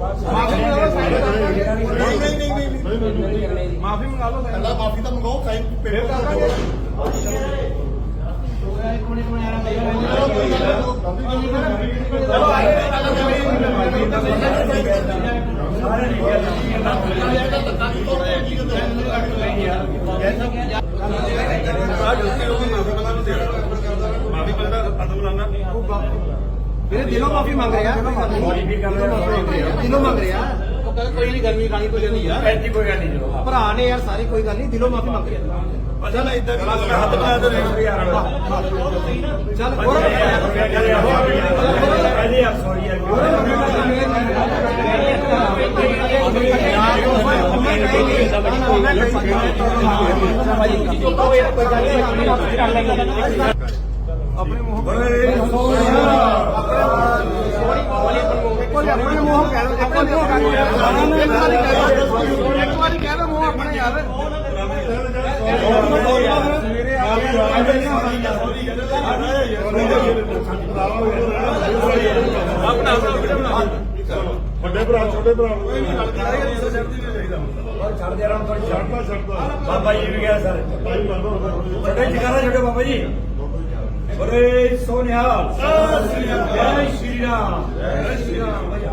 ਨਹੀਂ ਨਹੀਂ ਨਹੀਂ ਮਾਫੀ ਮੰਗਾ ਲਓ ਪਹਿਲਾਂ ਮਾਫੀ ਤਾਂ ਮੰਗਾਓ ਸਾਈਨ ਪੇਪਰ ਕਰ ਦਾਂਗੇ ਮਾਫੀ ਮੰਗਦਾ ਅਦਬ ਲਾਣਾ ਮੇਰੇ ਦਿਲੋਂ ਮਾਫੀ ਮੰਗ ਰਿਹਾ ਦਿਲੋਂ ਮੰਗ ਰਿਹਾ ਉਹ ਕਹਿੰਦਾ ਕੋਈ ਨਹੀਂ ਗਰਮੀ ਖਾਣੀ ਕੋਈ ਨਹੀਂ ਯਾਰ ਐਂਟੀ ਕੋਈ ਗੱਲ ਨਹੀਂ ਜੋ ਭਰਾ ਨੇ ਯਾਰ ਸਾਰੀ ਕੋਈ ਗੱਲ ਨਹੀਂ ਦਿਲੋਂ ਮਾਫੀ ਮੰਗ ਰਿਹਾ ਚੱਲ ਇਦਾਂ ਦੀ ਗੱਲ ਹੱਥ ਪਾ ਦੇ ਰਹੇ ਯਾਰ ਚੱਲ ਹੋਰ ਪਹਿਲੇ ਆ ਸੌਰੀ ਆਪਣੇ ਮੂੰਹ ਬੜੇ ਕੋਈ ਆਪਣੇ ਮੂੰਹ ਕਹਿ ਲਓ ਆਪਣੇ ਮੂੰਹ ਕਹਿ ਲਓ। ਇੱਕ ਵਾਰੀ ਕਹਿ ਲਓ ਇੱਕ ਵਾਰੀ ਕਹਿ ਲਓ ਮੂੰਹ ਆਪਣੇ ਯਾਰ ਸਵੇਰੇ ਆ ਕੇ ਆਪਣਾ ਆਪਣਾ ਵੱਡੇ ਭਰਾ ਛੋਟੇ ਭਰਾ। ਛੱਡ। ਛੱਡਦਾ ਛੱਡਦਾ ਬਾਬਾ ਜੀ ਵੀ ਗਿਆ ਸਰ। ਛੋਟੇ ਜਗਾਰਾ ਛੋਟੇ ਬਾਬਾ ਜੀ। 我的所有的好的谢谢你啊谢谢你